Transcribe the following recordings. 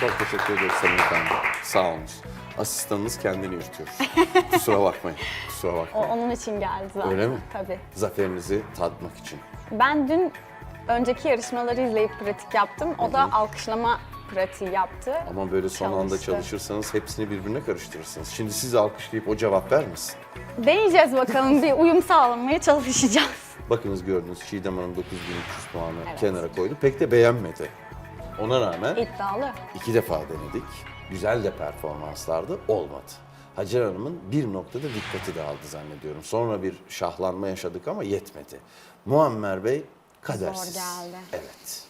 Çok teşekkür ederiz Sayın Efendim. Sağ olun. Asistanınız kendini yürütüyor. Kusura bakmayın. Kusura O bakmayın. onun için geldi zaten. Öyle mi? Tabii. Zaferinizi tatmak için. Ben dün önceki yarışmaları izleyip pratik yaptım. O da alkışlama pratiği yaptı. Ama böyle son anda Çalıştı. çalışırsanız hepsini birbirine karıştırırsınız. Şimdi sizi alkışlayıp o cevap vermesin. Deneyeceğiz bakalım bir uyum sağlamaya çalışacağız. Bakınız gördünüz Çiğdem Hanım 9300 puanı Evet. kenara koydu. Pek de beğenmedi. Ona rağmen İddialı. iki defa denedik. Güzel de performanslardı. Olmadı. Hacer Hanım'ın bir noktada dikkati dağıldı zannediyorum. Sonra bir şahlanma yaşadık ama yetmedi. Muammer Bey kadersiz. Zor geldi. Evet.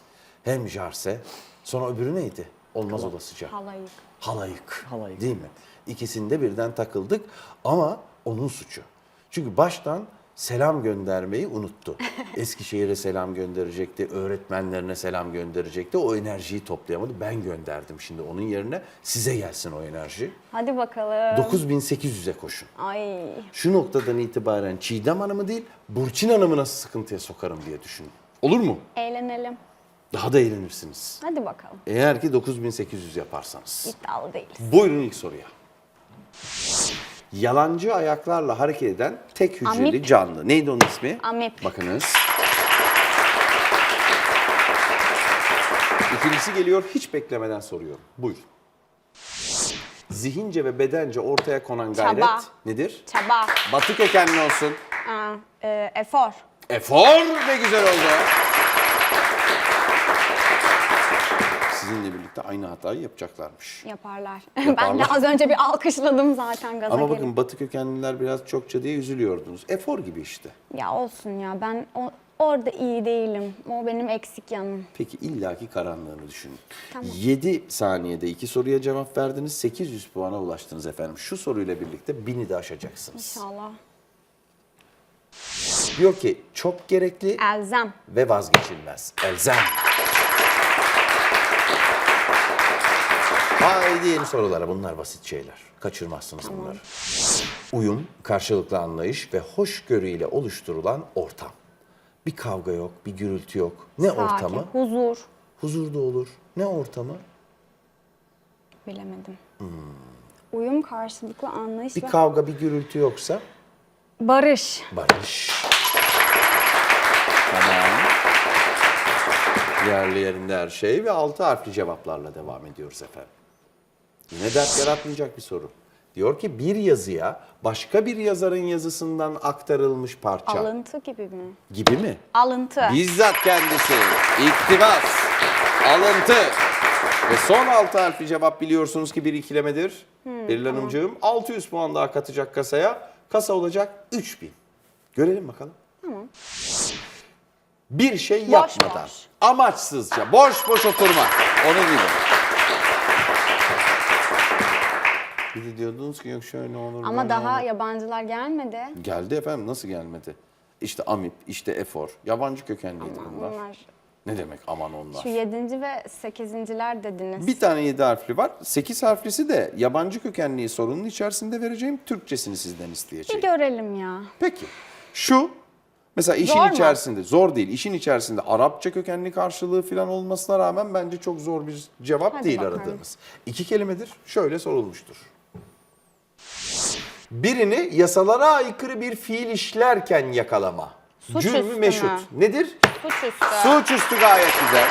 Hem Jarse, sonra öbürü neydi? Olmaz olasıca. Halayık. Halayık. Halayık. Değil mi? İkisinde birden takıldık ama onun suçu. Çünkü baştan selam göndermeyi unuttu. Eskişehir'e selam gönderecekti, öğretmenlerine selam gönderecekti. O enerjiyi toplayamadı. Ben gönderdim şimdi onun yerine. Size gelsin o enerji. Hadi bakalım. 9800'e koşun. Ay. Şu noktadan itibaren Çiğdem Hanım'ı değil, Burçin Hanım'ı nasıl sıkıntıya sokarım diye düşünün. Olur mu? Eğlenelim. Daha da eğlenirsiniz. Hadi bakalım. Eğer ki 9800 yaparsanız. İddialı değiliz. Buyurun ilk soruya. Yalancı ayaklarla hareket eden tek hücreli Amip. canlı. Neydi onun ismi? Amip. Bakınız. İkincisi geliyor hiç beklemeden soruyorum. Buyurun. Zihince ve bedence ortaya konan gayret Çaba. nedir? Çaba. Batı kökenli olsun. Aa, e, efor. Efor ne güzel oldu. Sizinle birlikte aynı hatayı yapacaklarmış. Yaparlar. Yaparlar. ben de az önce bir alkışladım zaten gaza Ama gelip. bakın Batı kökenliler biraz çokça diye üzülüyordunuz. Efor gibi işte. Ya olsun ya ben o- orada iyi değilim. O benim eksik yanım. Peki illaki karanlığını düşünün. Tamam. 7 saniyede iki soruya cevap verdiniz. 800 puana ulaştınız efendim. Şu soruyla birlikte 1000'i de aşacaksınız. İnşallah. Diyor ki çok gerekli Elzem. ve vazgeçilmez. Elzem. Haydi yeni sorulara. Bunlar basit şeyler. Kaçırmazsınız bunları. Uyum, karşılıklı anlayış ve hoşgörüyle oluşturulan ortam. Bir kavga yok, bir gürültü yok. Ne Sakin. ortamı? Huzur. Huzur da olur. Ne ortamı? Bilemedim. Uyum karşılıklı anlayış Bir ve kavga, bir gürültü yoksa barış. barış. Tamam. Yerli yerinde her şey ve altı harfli cevaplarla devam ediyoruz efendim. Yine dert yaratmayacak bir soru. Diyor ki bir yazıya başka bir yazarın yazısından aktarılmış parça Alıntı gibi mi? gibi mi? Alıntı. Bizzat kendisi. İktibas. Alıntı. Ve son altı harfli cevap biliyorsunuz ki bir ikilemedir. Beril Hanımcığım 600 puan daha katacak kasaya. Kasa olacak 3000. Görelim bakalım. Bir şey Boş yapmadan, boş. amaçsızca, boş boş oturma. Onu gibi. Bir de diyordunuz ki yok şöyle olur Ama böyle daha olur. yabancılar gelmedi. Geldi efendim nasıl gelmedi? İşte AMIP, işte EFOR. Yabancı kökenliydi bunlar. Bunlar Ne demek aman onlar? şu yedinci ve sekizinciler dediniz. Bir tane 7 harfli var. 8 harflisi de yabancı kökenliği sorunun içerisinde vereceğim. Türkçesini sizden Bir isteyeceğim. görelim ya. Peki. Şu mesela işin Zor mu? içerisinde zor değil. İşin içerisinde Arapça kökenli karşılığı falan olmasına rağmen bence çok zor bir cevap Hadi değil bakalım. aradığımız. İki kelimedir. Şöyle sorulmuştur. Birini yasalara aykırı bir fiil işlerken yakalama. Suçüstü Cürmü meşhut. Nedir? Suçüstü. Suçüstü gayet güzel.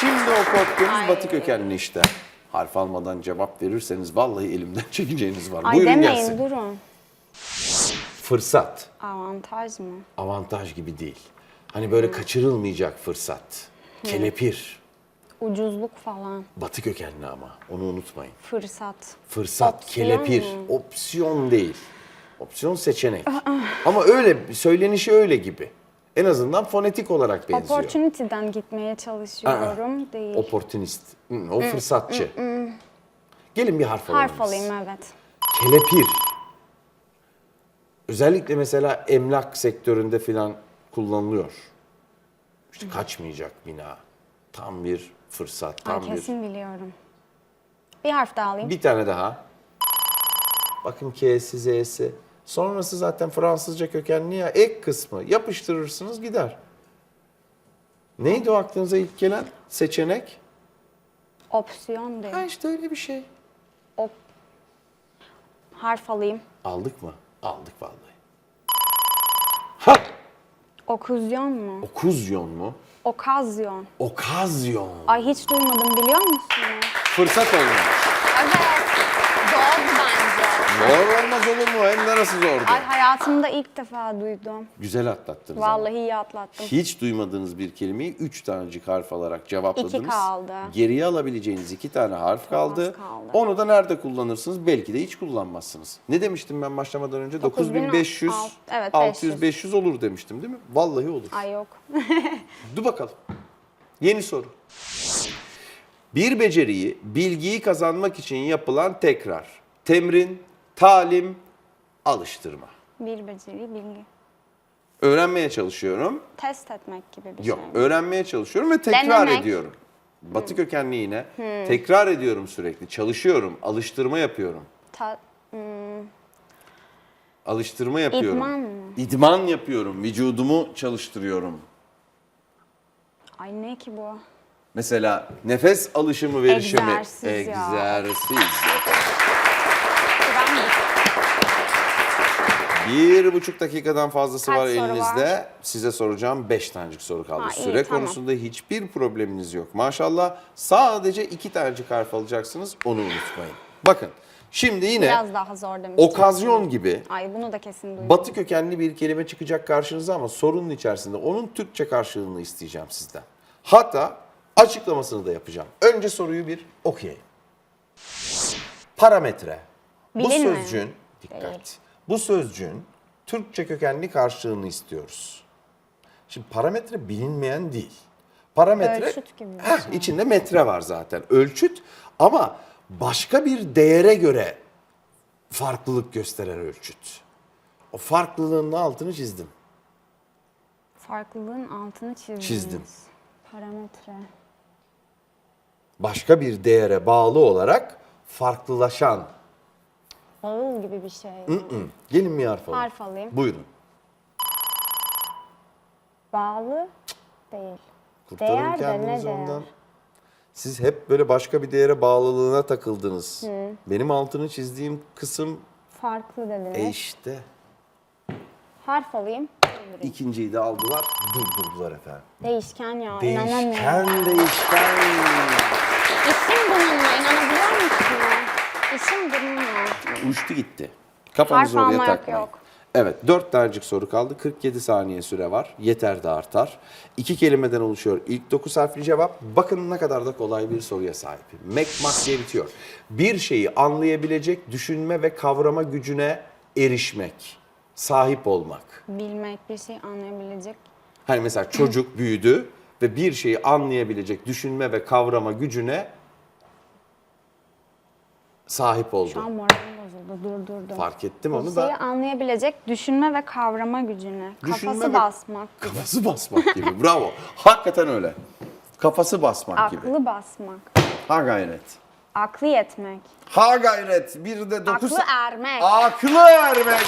Şimdi o korktuğunuz Ay. batı kökenli işte. Harf almadan cevap verirseniz vallahi elimden çekeceğiniz var. Ay Buyurun demeyin gelsin. durun. Fırsat. Avantaj mı? Avantaj gibi değil. Hani böyle kaçırılmayacak fırsat. Kelepir. Ucuzluk falan. Batı kökenli ama onu unutmayın. Fırsat. Fırsat, Opsiyon kelepir, mu? opsiyon değil. Opsiyon seçenek. Ama öyle söylenişi öyle gibi. En azından fonetik olarak benziyor. Opportunity'den gitmeye çalışıyorum. Değil. Opportunist. O fırsatçı. Gelin bir harf alalım. Harf biz. alayım evet. Kelepir. Özellikle mesela emlak sektöründe filan kullanılıyor. İşte kaçmayacak bina. Tam bir fırsat, Ay, tam bir... kesin biliyorum. Bir harf daha alayım. Bir tane daha. Bakın K'si, Z'si. Sonrası zaten Fransızca kökenli ya. Ek kısmı. Yapıştırırsınız gider. Neydi o aklınıza ilk gelen seçenek? Opsiyon değil. Ha işte öyle bir şey. Op. Harf alayım. Aldık mı? Aldık vallahi. Ha! Okuzyon mu? Okuzyon mu? Okazyon. Okazyon. Ay hiç duymadım biliyor musun? Fırsat olmamış. Evet. Zordu bence. Olmaz olur mu? Hem de nasıl zordu? Ay hayatımda ilk defa duydum. Güzel atlattınız ama. Vallahi iyi atlattım. Hiç duymadığınız bir kelimeyi üç tanecik harf alarak cevapladınız. İki kaldı. Geriye alabileceğiniz iki tane harf kaldı. kaldı. Onu da nerede kullanırsınız? Belki de hiç kullanmazsınız. Ne demiştim ben başlamadan önce? 9500, alt- evet, 600, 500 olur demiştim değil mi? Vallahi olur. Ay yok. Dur bakalım. Yeni soru. Bir beceriyi, bilgiyi kazanmak için yapılan tekrar, temrin, talim, alıştırma. Bir beceri, bilgi. Öğrenmeye çalışıyorum. Test etmek gibi bir Yok, şey. öğrenmeye çalışıyorum ve tekrar Denemek. ediyorum. Batı kökenli yine. Tekrar ediyorum sürekli. Çalışıyorum, alıştırma yapıyorum. Ta- Alıştırma yapıyorum. İdman mı? İdman yapıyorum. Vücudumu çalıştırıyorum. Ay ne ki bu? Mesela nefes alışımı verişimi. Egzersiz ya. Egzersiz. Ben mi? Bir buçuk dakikadan fazlası Kaç var soru elinizde. var? Size soracağım beş tanecik soru kaldı. Ha, iyi, Süre tamam. konusunda hiçbir probleminiz yok. Maşallah sadece iki tanecik harf alacaksınız. Onu unutmayın. Bakın şimdi yine Biraz daha zor demiştim. okazyon gibi Ay bunu da kesin duydum. batı kökenli bir kelime çıkacak karşınıza ama sorunun içerisinde onun Türkçe karşılığını isteyeceğim sizden. Hatta açıklamasını da yapacağım. Önce soruyu bir okuyayım. Parametre. Bu Bilin mi? sözcüğün, dikkat. Değil. Bu sözcüğün Türkçe kökenli karşılığını istiyoruz. Şimdi parametre bilinmeyen değil. Parametre Ölçüt gibi Heh, şey. içinde metre var zaten. Ölçüt ama başka bir değere göre farklılık gösteren ölçüt. O farklılığın altını çizdim. Farklılığın altını çizdiniz. Çizdim. Parametre. Başka bir değere bağlı olarak farklılaşan. Ağıl gibi bir şey. Gelin bir harf alın. Harf alayım. Buyurun. Bağlı değil. Kurtarın Değer de kendinizi ne değer? ondan. Siz hep böyle başka bir değere bağlılığına takıldınız. Benim altını çizdiğim kısım Farklı dediniz. e işte. Harf alayım. İkinciyi de aldılar, durdurdular efendim. Değişken ya. inanamıyorum. Değişken, değişken. İsim bununla inanabiliyor musun? İsim bununla. Uçtu gitti. Kafanızı Harf oraya alma yok, takmayın. yok. Evet, dört tanecik soru kaldı. 47 saniye süre var. Yeter de artar. İki kelimeden oluşuyor. İlk dokuz harfli cevap. Bakın ne kadar da kolay bir soruya sahip. Mekmak diye bitiyor. Bir şeyi anlayabilecek düşünme ve kavrama gücüne erişmek. Sahip olmak. Bilmek, bir şey anlayabilecek. Hani mesela çocuk büyüdü ve bir şeyi anlayabilecek düşünme ve kavrama gücüne sahip Şu an oldu. moralim bozuldu. Durdurdum. Fark ettim onu şeyi da. anlayabilecek düşünme ve kavrama gücüne. Düşünme Kafası ve- basmak. Kafası basmak gibi. Bravo. Hakikaten öyle. Kafası basmak gibi. Aklı basmak. Ha gayret. Aklı yetmek. Ha gayret. Bir de dokuz... Aklı ermek. Aklı ermek.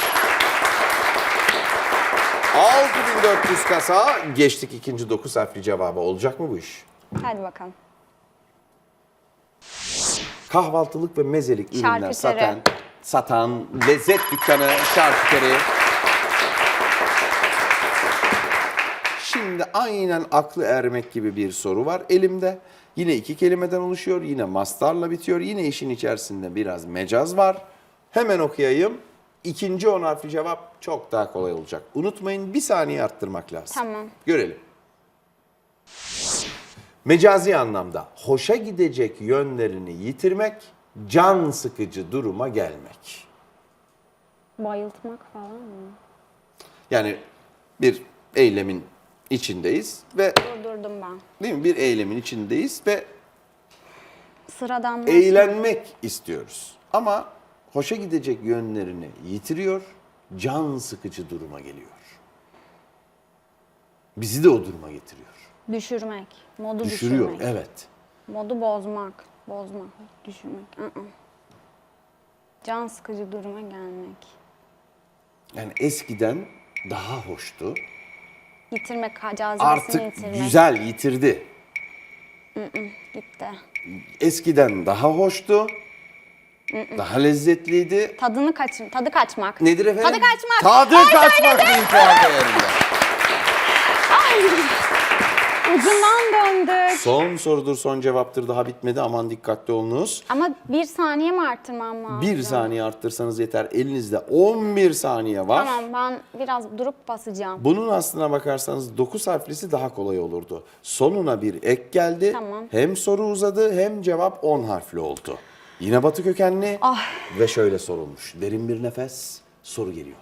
6400 kasa. Geçtik ikinci dokuz harfli cevabı. Olacak mı bu iş? Hadi bakalım. Kahvaltılık ve mezelik ürünler Şarküteri. satan, satan lezzet dükkanı şarküteri. Şimdi aynen aklı ermek gibi bir soru var elimde. Yine iki kelimeden oluşuyor, yine mastarla bitiyor. Yine işin içerisinde biraz mecaz var. Hemen okuyayım. İkinci on harfli cevap çok daha kolay olacak. Unutmayın bir saniye arttırmak lazım. Tamam. Görelim. Mecazi anlamda hoşa gidecek yönlerini yitirmek, can sıkıcı duruma gelmek. Bayıltmak falan mı? Yani bir eylemin içindeyiz ve Durdurdum ben. değil mi? Bir eylemin içindeyiz ve Sıradanlaşmak. eğlenmek istiyoruz. Ama hoşa gidecek yönlerini yitiriyor, can sıkıcı duruma geliyor. Bizi de o duruma getiriyor. Düşürmek. Modu Düşürüyor, düşürmek. evet. Modu bozmak. Bozmak. Düşürmek. Can sıkıcı duruma gelmek. Yani eskiden daha hoştu. Yitirmek, cazibesini Artık yitirmek. güzel yitirdi. Gitti. eskiden daha hoştu. Daha lezzetliydi. Tadını kaç, tadı kaçmak. Nedir efendim? Tadı kaçmak. Tadı Ay, kaçmak bir değerinde. Ucundan döndük. Son sorudur, son cevaptır. Daha bitmedi. Aman dikkatli olunuz. Ama bir saniye mi arttırmam lazım? Bir saniye arttırsanız yeter. Elinizde 11 saniye var. Tamam ben biraz durup basacağım. Bunun aslına bakarsanız 9 harflisi daha kolay olurdu. Sonuna bir ek geldi. Tamam. Hem soru uzadı hem cevap 10 harfli oldu. Yine batı kökenli Ah. ve şöyle sorulmuş. Derin bir nefes, soru geliyor.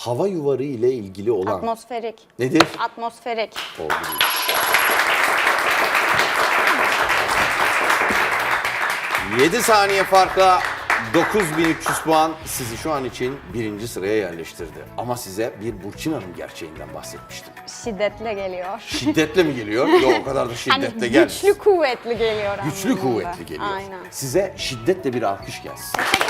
Hava yuvarı ile ilgili olan Atmosferik. nedir? Atmosferik. Oldu. 7 saniye farkla 9300 puan sizi şu an için birinci sıraya yerleştirdi. Ama size bir Burçin Hanım gerçeğinden bahsetmiştim. Şiddetle geliyor. Şiddetle mi geliyor? Yok o kadar da şiddetle hani gelmesin. güçlü kuvvetli geliyor Güçlü anlamında. kuvvetli geliyor. Aynen. Size şiddetle bir alkış gelsin. Teşekkür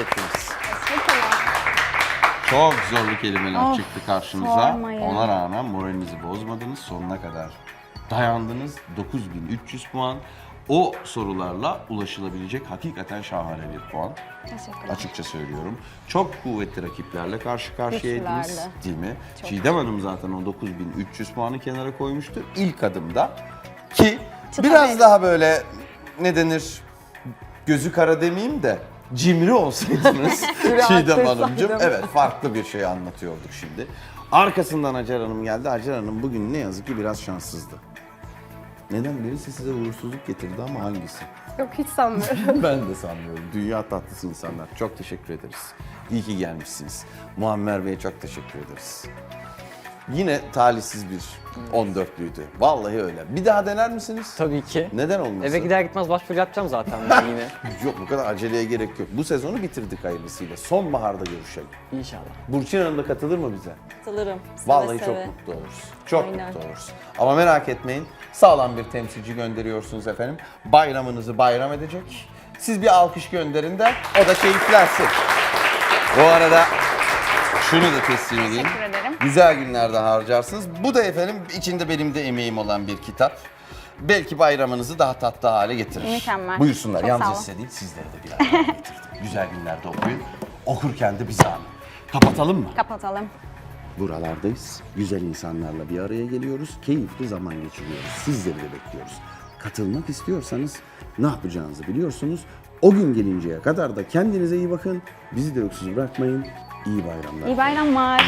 ettiniz. Çok zorlu kelimeler Of, çıktı karşınıza. sormayın. Ona rağmen moralinizi bozmadınız. Sonuna kadar dayandınız. 9300 puan. O sorularla ulaşılabilecek hakikaten şahane bir puan. Teşekkürler. Açıkça söylüyorum. Çok kuvvetli rakiplerle karşı karşıyaydınız. Güçlülerdi. Değil mi? Çiğdem Hanım zaten o 9300 puanı kenara koymuştu. İlk adımda ki Çıta biraz belli. daha böyle ne denir gözü kara demeyeyim de cimri olsaydınız Çiğdem Hanımcığım. Evet farklı bir şey anlatıyorduk şimdi. Arkasından Hacer Hanım geldi. Hacer Hanım bugün ne yazık ki biraz şanssızdı. Neden? Birisi size uğursuzluk getirdi ama hangisi? Yok hiç sanmıyorum. ben de sanmıyorum. Dünya tatlısı insanlar. Çok teşekkür ederiz. İyi ki gelmişsiniz. Muammer Bey'e çok teşekkür ederiz. Yine talihsiz bir 14'lüydü. Vallahi öyle. Bir daha dener misiniz? Tabii ki. Neden olmasın? Eve gider gitmez başvuru yapacağım zaten ben yine. Yok bu kadar aceleye gerek yok. Bu sezonu bitirdik hayırlısıyla. Sonbaharda görüşelim. İnşallah. Burçin Hanım da katılır mı bize? Katılırım. Seve Vallahi seve. çok mutlu oluruz. Çok Aynen. mutlu oluruz. Ama merak etmeyin. Sağlam bir temsilci gönderiyorsunuz efendim. Bayramınızı bayram edecek. Siz bir alkış gönderin de o da keyiflensin. Bu arada şunu da teslim edeyim. Teşekkür ederim. Güzel günlerde harcarsınız. Bu da efendim içinde benim de emeğim olan bir kitap. Belki bayramınızı daha tatlı hale getirir. Mükemmel. Buyursunlar. Çok Yalnız sağ olun. size değil sizlere de bir araya getirdim. Güzel günlerde okuyun. Okurken de bize anın. Kapatalım mı? Kapatalım. Buralardayız. Güzel insanlarla bir araya geliyoruz. Keyifli zaman geçiriyoruz. Sizleri de bekliyoruz. Katılmak istiyorsanız ne yapacağınızı biliyorsunuz. O gün gelinceye kadar da kendinize iyi bakın. Bizi de öksüz bırakmayın. İyi bayramlar. İyi bayramlar.